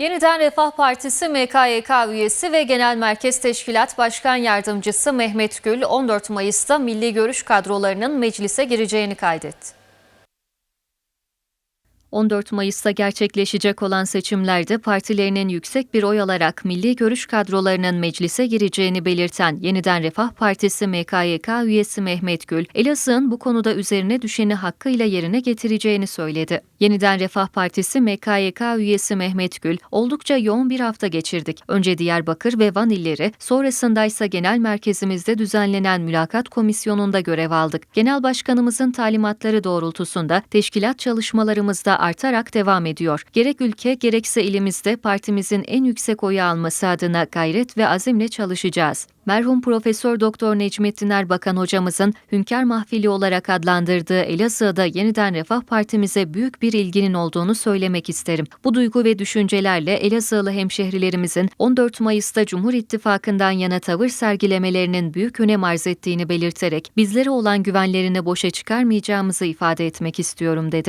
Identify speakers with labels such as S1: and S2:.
S1: Yeniden Refah Partisi MKYK üyesi ve Genel Merkez Teşkilat Başkan Yardımcısı Mehmet Gül 14 Mayıs'ta milli görüş kadrolarının meclise gireceğini kaydetti. 14 Mayıs'ta gerçekleşecek olan seçimlerde partilerinin yüksek bir oy alarak milli görüş kadrolarının meclise gireceğini belirten Yeniden Refah Partisi MKYK üyesi Mehmet Gül, Elazığ'ın bu konuda üzerine düşeni hakkıyla yerine getireceğini söyledi. Yeniden Refah Partisi MKYK üyesi Mehmet Gül, oldukça yoğun bir hafta geçirdik. Önce Diyarbakır ve Van illeri, sonrasında ise genel merkezimizde düzenlenen mülakat komisyonunda görev aldık. Genel Başkanımızın talimatları doğrultusunda teşkilat çalışmalarımızda artarak devam ediyor. Gerek ülke gerekse ilimizde partimizin en yüksek oyu alması adına gayret ve azimle çalışacağız. Merhum Profesör Doktor Necmettin Erbakan hocamızın Hünkar Mahfili olarak adlandırdığı Elazığ'da yeniden Refah Partimize büyük bir ilginin olduğunu söylemek isterim. Bu duygu ve düşüncelerle Elazığlı hemşehrilerimizin 14 Mayıs'ta Cumhur İttifakı'ndan yana tavır sergilemelerinin büyük önem arz ettiğini belirterek bizlere olan güvenlerini boşa çıkarmayacağımızı ifade etmek istiyorum dedi.